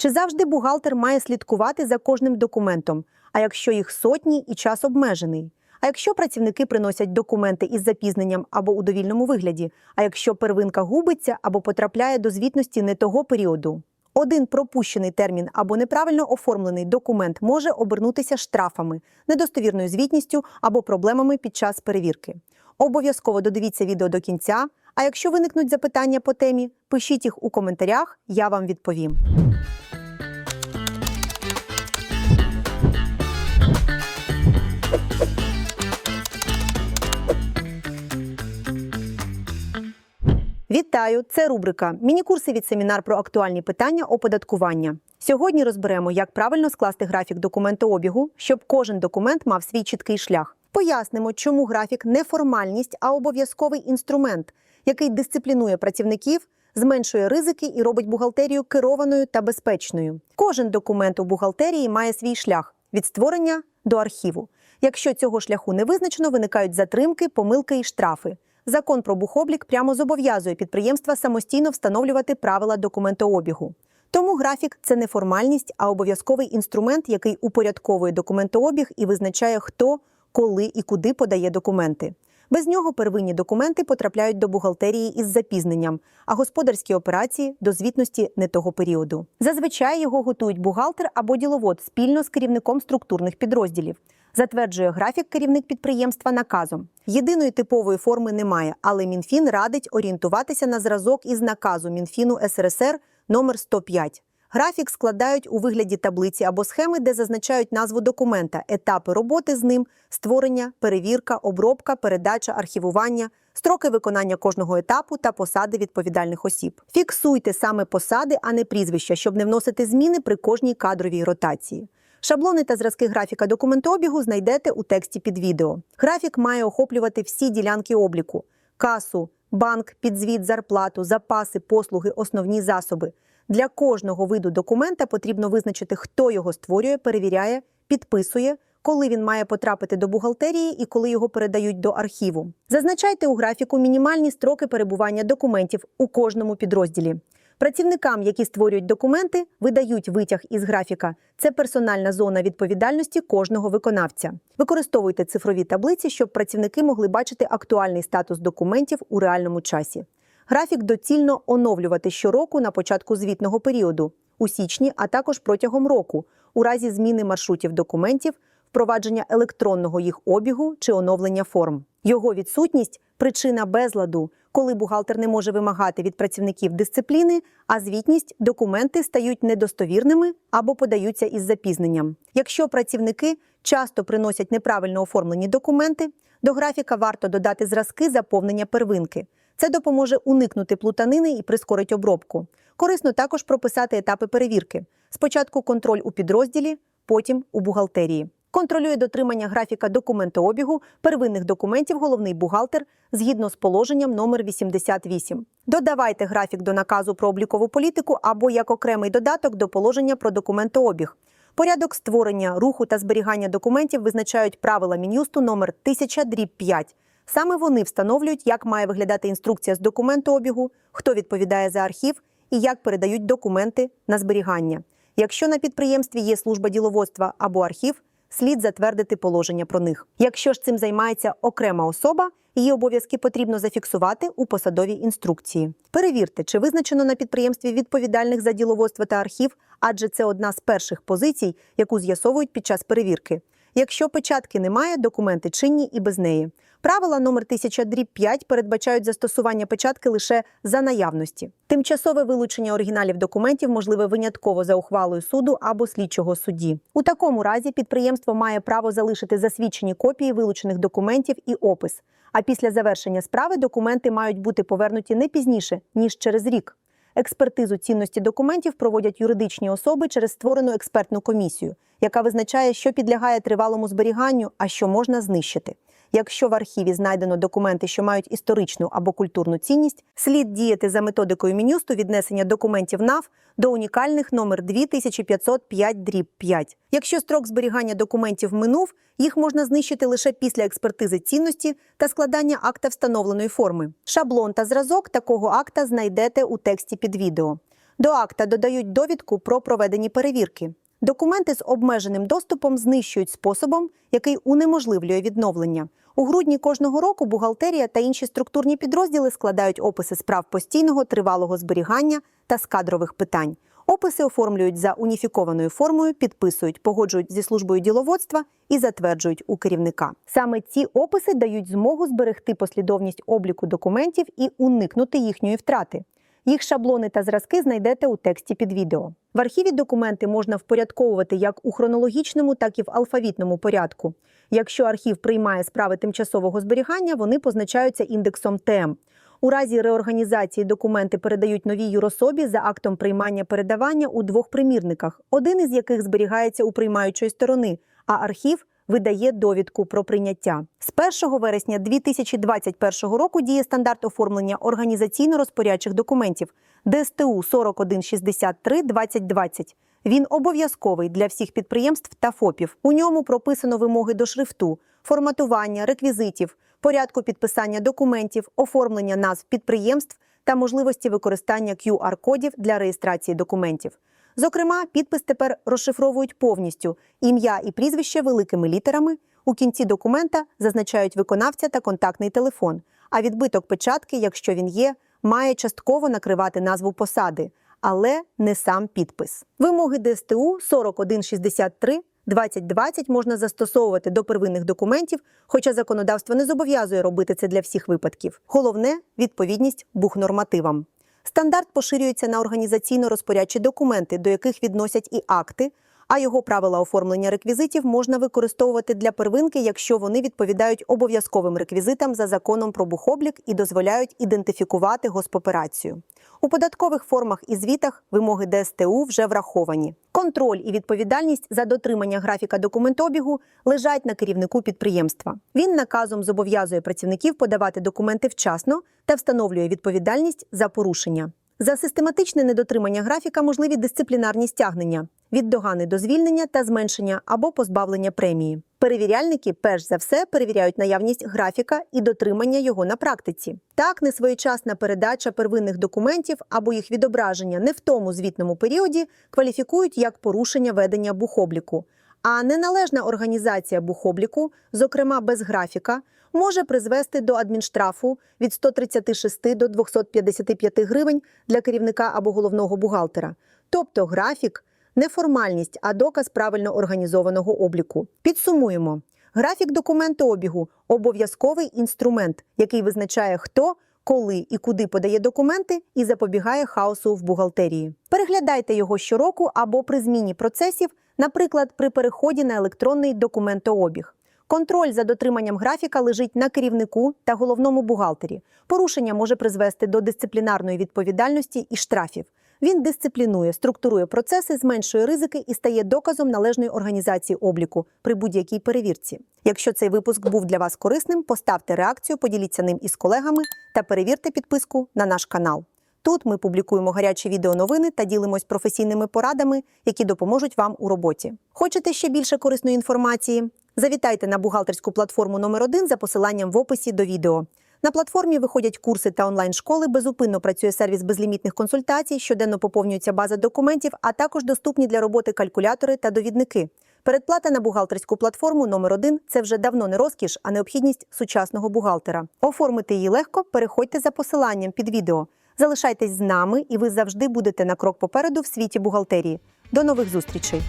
Чи завжди бухгалтер має слідкувати за кожним документом? А якщо їх сотні і час обмежений? А якщо працівники приносять документи із запізненням або у довільному вигляді? А якщо первинка губиться або потрапляє до звітності не того періоду? Один пропущений термін або неправильно оформлений документ може обернутися штрафами, недостовірною звітністю або проблемами під час перевірки. Обов'язково додивіться відео до кінця. А якщо виникнуть запитання по темі, пишіть їх у коментарях, я вам відповім. Вітаю! Це рубрика Міні-курси від семінар про актуальні питання оподаткування. Сьогодні розберемо, як правильно скласти графік документообігу, щоб кожен документ мав свій чіткий шлях. Пояснимо, чому графік не формальність, а обов'язковий інструмент, який дисциплінує працівників, зменшує ризики і робить бухгалтерію керованою та безпечною. Кожен документ у бухгалтерії має свій шлях від створення до архіву. Якщо цього шляху не визначено, виникають затримки, помилки і штрафи. Закон про бухоблік прямо зобов'язує підприємства самостійно встановлювати правила документообігу. Тому графік це не формальність, а обов'язковий інструмент, який упорядковує документообіг і визначає, хто, коли і куди подає документи. Без нього первинні документи потрапляють до бухгалтерії із запізненням, а господарські операції до звітності не того періоду. Зазвичай його готують бухгалтер або діловод спільно з керівником структурних підрозділів. Затверджує графік керівник підприємства наказом. Єдиної типової форми немає, але МінФін радить орієнтуватися на зразок із наказу Мінфіну СРСР номер 105. Графік складають у вигляді таблиці або схеми, де зазначають назву документа, етапи роботи з ним, створення, перевірка, обробка, передача, архівування, строки виконання кожного етапу та посади відповідальних осіб. Фіксуйте саме посади, а не прізвища, щоб не вносити зміни при кожній кадровій ротації. Шаблони та зразки графіка документообігу знайдете у тексті під відео. Графік має охоплювати всі ділянки обліку: касу, банк, підзвіт, зарплату, запаси, послуги, основні засоби. Для кожного виду документа потрібно визначити, хто його створює, перевіряє, підписує, коли він має потрапити до бухгалтерії і коли його передають до архіву. Зазначайте у графіку мінімальні строки перебування документів у кожному підрозділі. Працівникам, які створюють документи, видають витяг із графіка. Це персональна зона відповідальності кожного виконавця. Використовуйте цифрові таблиці, щоб працівники могли бачити актуальний статус документів у реальному часі. Графік доцільно оновлювати щороку на початку звітного періоду, у січні, а також протягом року, у разі зміни маршрутів документів, впровадження електронного їх обігу чи оновлення форм. Його відсутність причина безладу, коли бухгалтер не може вимагати від працівників дисципліни, а звітність документи стають недостовірними або подаються із запізненням. Якщо працівники часто приносять неправильно оформлені документи, до графіка варто додати зразки заповнення первинки. Це допоможе уникнути плутанини і прискорить обробку. Корисно також прописати етапи перевірки. Спочатку контроль у підрозділі, потім у бухгалтерії. Контролює дотримання графіка документообігу первинних документів головний бухгалтер згідно з положенням номер 88. Додавайте графік до наказу про облікову політику або як окремий додаток до положення про документообіг. Порядок створення, руху та зберігання документів визначають правила Мін'юсту номер 1000 5 Саме вони встановлюють, як має виглядати інструкція з документообігу, хто відповідає за архів і як передають документи на зберігання. Якщо на підприємстві є служба діловодства або архів, слід затвердити положення про них. Якщо ж цим займається окрема особа, її обов'язки потрібно зафіксувати у посадовій інструкції. Перевірте, чи визначено на підприємстві відповідальних за діловодство та архів, адже це одна з перших позицій, яку з'ясовують під час перевірки. Якщо печатки немає, документи чинні і без неї. Правила номер 1000 5 передбачають застосування печатки лише за наявності. Тимчасове вилучення оригіналів документів можливе винятково за ухвалою суду або слідчого судді. У такому разі підприємство має право залишити засвідчені копії вилучених документів і опис. А після завершення справи документи мають бути повернуті не пізніше ніж через рік. Експертизу цінності документів проводять юридичні особи через створену експертну комісію, яка визначає, що підлягає тривалому зберіганню, а що можна знищити. Якщо в архіві знайдено документи, що мають історичну або культурну цінність, слід діяти за методикою Мінюсту віднесення документів НАВ до унікальних номер 2505 дріб 5. Якщо строк зберігання документів минув, їх можна знищити лише після експертизи цінності та складання акта встановленої форми. Шаблон та зразок такого акта знайдете у тексті під відео. До акта додають довідку про проведені перевірки. Документи з обмеженим доступом знищують способом, який унеможливлює відновлення. У грудні кожного року бухгалтерія та інші структурні підрозділи складають описи справ постійного тривалого зберігання та з кадрових питань. Описи оформлюють за уніфікованою формою, підписують, погоджують зі службою діловодства і затверджують у керівника. Саме ці описи дають змогу зберегти послідовність обліку документів і уникнути їхньої втрати. Їх шаблони та зразки знайдете у тексті під відео. В архіві документи можна впорядковувати як у хронологічному, так і в алфавітному порядку. Якщо архів приймає справи тимчасового зберігання, вони позначаються індексом ТМ. У разі реорганізації документи передають новій юрособі за актом приймання передавання у двох примірниках, один із яких зберігається у приймаючої сторони, а архів видає довідку про прийняття. З 1 вересня 2021 року діє стандарт оформлення організаційно-розпорядчих документів ДСТУ 4163 2020. Він обов'язковий для всіх підприємств та ФОПів. У ньому прописано вимоги до шрифту, форматування, реквізитів, порядку підписання документів, оформлення назв підприємств та можливості використання QR-кодів для реєстрації документів. Зокрема, підпис тепер розшифровують повністю ім'я і прізвище великими літерами. У кінці документа зазначають виконавця та контактний телефон. А відбиток печатки, якщо він є, має частково накривати назву посади, але не сам підпис. Вимоги ДСТУ 4163 2020 можна застосовувати до первинних документів, хоча законодавство не зобов'язує робити це для всіх випадків. Головне відповідність бухнормативам. Стандарт поширюється на організаційно-розпорядчі документи, до яких відносять і акти, а його правила оформлення реквізитів можна використовувати для первинки, якщо вони відповідають обов'язковим реквізитам за законом про бухоблік і дозволяють ідентифікувати госпоперацію. У податкових формах і звітах вимоги ДСТУ вже враховані. Контроль і відповідальність за дотримання графіка документообігу лежать на керівнику підприємства. Він наказом зобов'язує працівників подавати документи вчасно та встановлює відповідальність за порушення. За систематичне недотримання графіка можливі дисциплінарні стягнення від догани до звільнення та зменшення або позбавлення премії. Перевіряльники перш за все перевіряють наявність графіка і дотримання його на практиці. Так, несвоєчасна передача первинних документів або їх відображення не в тому звітному періоді кваліфікують як порушення ведення бухобліку. А неналежна організація бухобліку, зокрема без графіка, може призвести до адмінштрафу від 136 до 255 гривень для керівника або головного бухгалтера. Тобто графік не формальність, а доказ правильно організованого обліку. Підсумуємо: графік документообігу обов'язковий інструмент, який визначає, хто. Коли і куди подає документи і запобігає хаосу в бухгалтерії. Переглядайте його щороку або при зміні процесів, наприклад, при переході на електронний документообіг. Контроль за дотриманням графіка лежить на керівнику та головному бухгалтері. Порушення може призвести до дисциплінарної відповідальності і штрафів. Він дисциплінує, структурує процеси, зменшує ризики і стає доказом належної організації обліку при будь-якій перевірці. Якщо цей випуск був для вас корисним, поставте реакцію, поділіться ним із колегами та перевірте підписку на наш канал. Тут ми публікуємо гарячі відеоновини та ділимось професійними порадами, які допоможуть вам у роботі. Хочете ще більше корисної інформації? Завітайте на бухгалтерську платформу номер 1 за посиланням в описі до відео. На платформі виходять курси та онлайн-школи, безупинно працює сервіс безлімітних консультацій, щоденно поповнюється база документів, а також доступні для роботи калькулятори та довідники. Передплата на бухгалтерську платформу номер 1 це вже давно не розкіш, а необхідність сучасного бухгалтера. Оформити її легко, переходьте за посиланням під відео. Залишайтесь з нами, і ви завжди будете на крок попереду в світі бухгалтерії. До нових зустрічей!